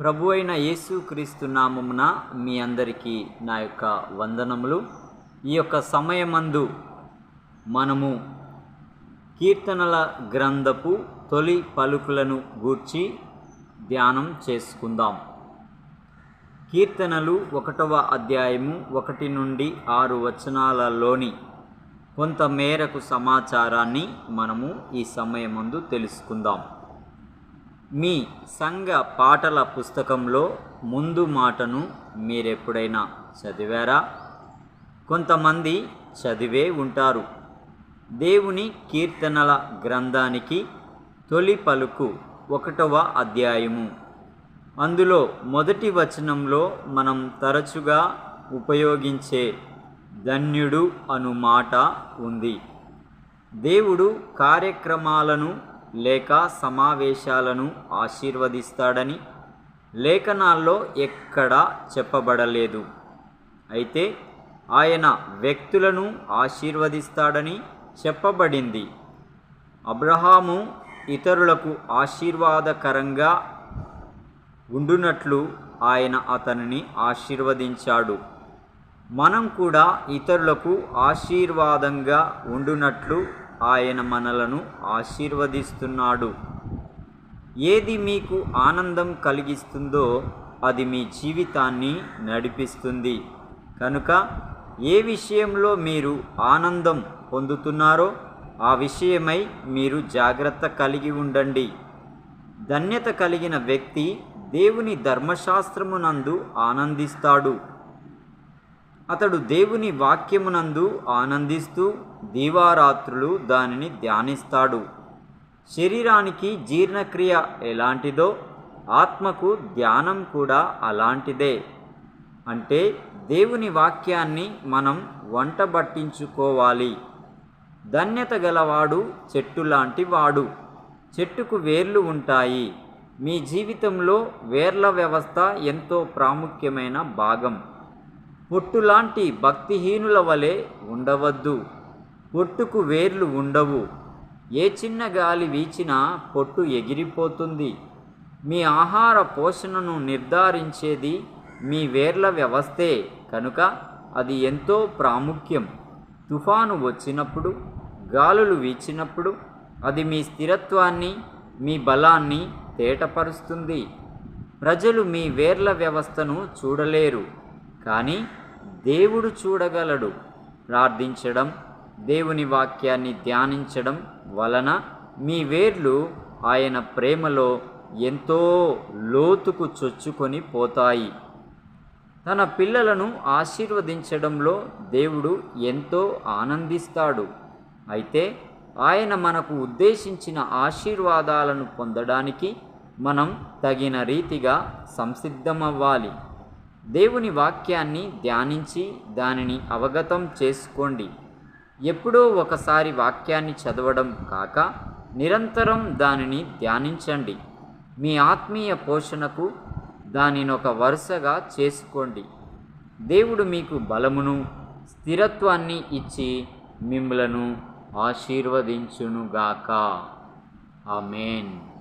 ప్రభు అయిన యేసుక్రీస్తు నామమున మీ అందరికీ నా యొక్క వందనములు. ఈ యొక్క సమయమందు మనము కీర్తనల గ్రంథపు తొలి పలుకులను గూర్చి ధ్యానం చేసుకుందాం. కీర్తనలు ఒకటవ అధ్యాయము ఒకటి నుండి ఆరు వచనాలలోని కొంత మేరకు సమాచారాన్ని మనము ఈ సమయమందు తెలుసుకుందాం. మీ సంఘ పాటల పుస్తకంలో ముందు మాటను మీరెప్పుడైనా చదివారా? కొంతమంది చదివే ఉంటారు. దేవుని కీర్తనల గ్రంథానికి తొలి పలుకు ఒకటవ అధ్యాయము. అందులో మొదటి వచనంలో మనం తరచుగా ఉపయోగించే ధన్యుడు అను మాట ఉంది. దేవుడు కార్యక్రమాలను లేక సమావేశాలను ఆశీర్వదిస్తాడని లేఖనాల్లో ఎక్కడా చెప్పబడలేదు. అయితే ఆయన వ్యక్తులను ఆశీర్వదిస్తాడని చెప్పబడింది. అబ్రహాము ఇతరులకు ఆశీర్వాదకరంగా ఉండునట్లు ఆయన అతనిని ఆశీర్వదించాడు. మనం కూడా ఇతరులకు ఆశీర్వాదంగా ఉండునట్లు ఆయన మనలను ఆశీర్వదిస్తున్నాడు. ఏది మీకు ఆనందం కలిగిస్తుందో అది మీ జీవితాన్ని నడిపిస్తుంది. కనుక ఏ విషయంలో మీరు ఆనందం పొందుతున్నారో ఆ విషయమై మీరు జాగ్రత్త కలిగి ఉండండి. ధన్యత కలిగిన వ్యక్తి దేవుని ధర్మశాస్త్రమునందు ఆనందిస్తాడు. అతడు దేవుని వాక్యమునందు ఆనందిస్తూ దీవారాత్రులు దానిని ధ్యానిస్తాడు. శరీరానికి జీర్ణక్రియ ఎలాంటిదో ఆత్మకు ధ్యానం కూడా అలాంటిదే. అంటే దేవుని వాక్యాన్ని మనం వంటబట్టించుకోవాలి ధన్యత గలవాడు చెట్టు లాంటి వాడు. చెట్టుకు వేర్లు ఉంటాయి. మీ జీవితంలో వేర్ల వ్యవస్థ ఎంతో ప్రాముఖ్యమైన భాగం. పొట్టులాంటి భక్తిహీనుల వలె ఉండవద్దు. పొట్టుకు వేర్లు ఉండవు. ఏ చిన్న గాలి వీచినా పొట్టు ఎగిరిపోతుంది. మీ ఆహార పోషణను నిర్ధారించేది మీ వేర్ల వ్యవస్థే. కనుక అది ఎంతో ప్రాముఖ్యం. తుఫాను వచ్చినప్పుడు గాలులు వీచినప్పుడు అది మీ స్థిరత్వాన్ని మీ బలాన్ని తేటపరుస్తుంది. ప్రజలు మీ వేర్ల వ్యవస్థను చూడలేరు. కానీ దేవుడు చూడగలడు. ప్రార్థించడం దేవుని వాక్యాన్ని ధ్యానించడం వలన మీ వేర్లు ఆయన ప్రేమలో ఎంతో లోతుకు చొచ్చుకొని పోతాయి. తన పిల్లలను ఆశీర్వదించడంలో దేవుడు ఎంతో ఆనందిస్తాడు. అయితే ఆయన మనకు ఉద్దేశించిన ఆశీర్వాదాలను పొందడానికి మనం తగిన రీతిగా సంసిద్ధమవ్వాలి. దేవుని వాక్యాన్ని ధ్యానించి దానిని అవగతం చేసుకోండి. ఎప్పుడో ఒకసారి వాక్యాన్ని చదవడం కాక నిరంతరం దానిని ధ్యానించండి. మీ ఆత్మీయ పోషణకు దానిని ఒక వరుసగా చేసుకోండి. దేవుడు మీకు బలమును స్థిరత్వాన్ని ఇచ్చి మిమ్మలను ఆశీర్వదించునుగాక. ఆమెన్.